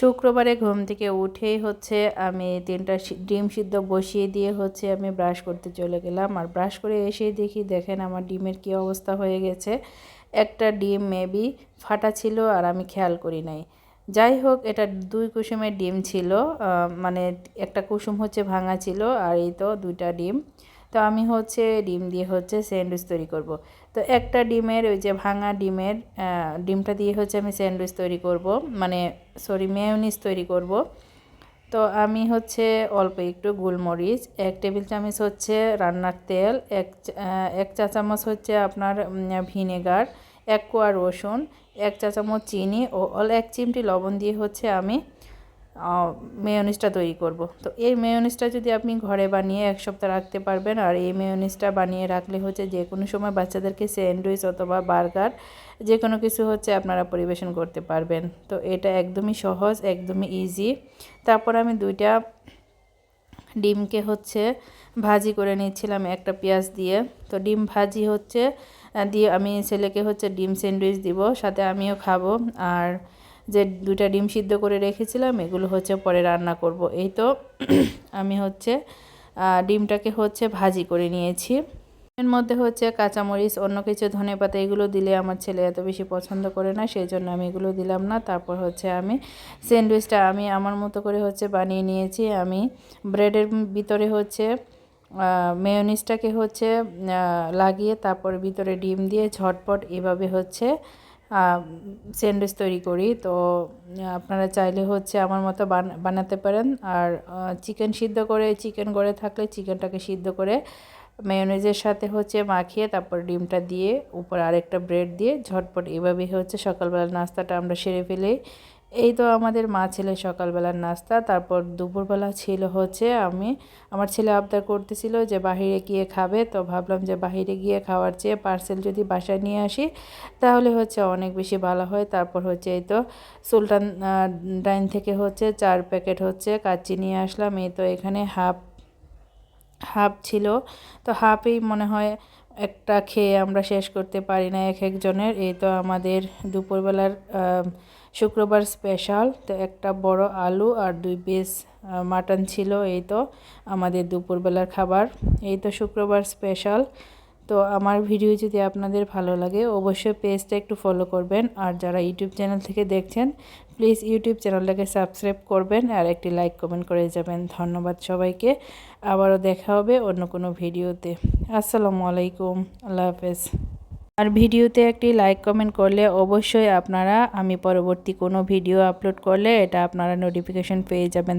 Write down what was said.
শুক্রবারে ঘুম থেকে উঠেই হচ্ছে আমি তিনটা ডিম সিদ্ধ বসিয়ে দিয়ে হচ্ছে আমি ব্রাশ করতে চলে গেলাম। আর ব্রাশ করে এসেই দেখি, দেখেন আমার ডিমের কী অবস্থা হয়ে গেছে। একটা ডিম মেবি ফাটা ছিল আর আমি খেয়াল করি নাই। যাই হোক, এটা দুই কুসুমের ডিম ছিল মানে একটা কুসুম হচ্ছে ভাঙা ছিল আর এই তো দুইটা ডিম। তো আমি হচ্ছে ডিম দিয়ে হচ্ছে স্যান্ডউইচ তৈরি করব। তো একটা ডিমের ওই যে ভাঙা ডিমের ডিমটা দিয়ে হচ্ছে আমি স্যান্ডউইচ তৈরি করব মানে সরি মেয়োনিজ তৈরি করব। তো আমি হচ্ছে অল্প একটু গোলমরিচ, এক টেবিল চামচ হচ্ছে রান্নার তেল, এক এক চা চামচ হচ্ছে আপনার ভিনেগার, এক কোয়া রসুন, এক চা চামচ চিনি ও এক চিমটি লবণ দিয়ে হচ্ছে আমি মেয়োনিজটা তৈরি করব। তো এই মেয়োনিজটা যদি আপনি ঘরে বানিয়ে এক সপ্তাহ রাখতে পারবেন, আর এই মেয়োনিজটা বানিয়ে রাখলে হচ্ছে যে কোনো সময় বাচ্চাদেরকে স্যান্ডউইচ অথবা বার্গার যে কোনো কিছু হচ্ছে আপনারা পরিবেশন করতে পারবেন। তো এটা একদমই সহজ, একদমই ইজি তারপর আমি দুইটা ডিমকে হচ্ছে ভাজি করে নিচ্ছিলাম একটা পেঁয়াজ দিয়ে। তো ডিম ভাজি হচ্ছে দিয়ে আমি ছেলেকে হচ্ছে ডিম স্যান্ডউইচ দিব, সাথে আমিও খাব। আর যে দুইটা ডিম সিদ্ধ করে রেখেছিলাম, এগুলো হচ্ছে পরে রান্না করব। এই তো আমি হচ্ছে ডিমটাকে হচ্ছে ভাজি করে নিয়েছি। এর মধ্যে হচ্ছে কাঁচামরিচ, অন্য কিছু ধনে পাতা, এগুলো দিলে আমার ছেলে এত বেশি পছন্দ করে না, সেই জন্য আমি এগুলো দিলাম না। তারপর হচ্ছে আমি স্যান্ডউইচটা আমি আমার মতো করে হচ্ছে বানিয়ে নিয়েছি। আমি ব্রেডের ভিতরে হচ্ছে মেয়নিজটাকে হচ্ছে লাগিয়ে তারপর ভিতরে ডিম দিয়ে ঝটপট এভাবে হচ্ছে স্যান্ডউইচ তৈরি করি। তো আপনারা চাইলে হচ্ছে আমার মতো বান- বানাতে পারেন। আর চিকেন সিদ্ধ করে চিকেন করে থাকলে চিকেনটাকে সিদ্ধ করে মেয়নেজের সাথে হচ্ছে মাখিয়ে তারপর ডিমটা দিয়ে উপর আরেকটা ব্রেড দিয়ে ঝটপট এভাবে হচ্ছে সকালবেলা নাস্তাটা আমরা সেরে ফেলি এই তো আমাদের মা ছেলে সকালবেলার নাস্তা, তারপর দুপুরবেলা ছিল হচ্ছে আমি, আমার ছেলে আবদার করতেছিল যে বাহিরে গিয়ে খাবে, তো ভাবলাম যে বাহিরে গিয়ে খাওয়ার চেয়ে পার্সেল যদি বাসায় নিয়ে আসি, তাহলে হচ্ছে অনেক বেশি ভালো হয়। তারপর হচ্ছে এই তো সুলতান ডাইন থেকে হচ্ছে চার প্যাকেট হচ্ছে কাচ্চি নিয়ে আসলাম। এই তো এখানে হাফ হাফ ছিল। তো হাফেই মনে হয় একটা খেয়ে আমরা শেষ করতে পারি না এক একজনের। এই তো আমাদের দুপুরবেলার শুক্রবার স্পেশাল তো একটা বড় আলু আর দুই পিস মাটন ছিল, এই তো আমাদের দুপুরবেলার খাবার। এই তো শুক্রবার স্পেশাল তো আমার ভিডিও যদি আপনাদের ভালো লাগে, অবশ্যই পেজটা একটু ফলো করবেন। আর যারা ইউটিউব চ্যানেল থেকে দেখছেন প্লিজ ইউটিউব চ্যানেলটাকে সাবস্ক্রাইব করবেন আর একটি লাইক কমেন্ট করে যাবেন। ধন্যবাদ সবাইকে। আবারও দেখা হবে অন্য কোনো ভিডিওতে। আসসালামু আলাইকুম। আল্লাহ হাফেজ। আর ভিডিওতে একটি লাইক কমেন্ট করলে অবশ্যই আপনারা, আমি পরবর্তী কোনো ভিডিও আপলোড করলে এটা আপনারা নোটিফিকেশন পেয়ে যাবেন।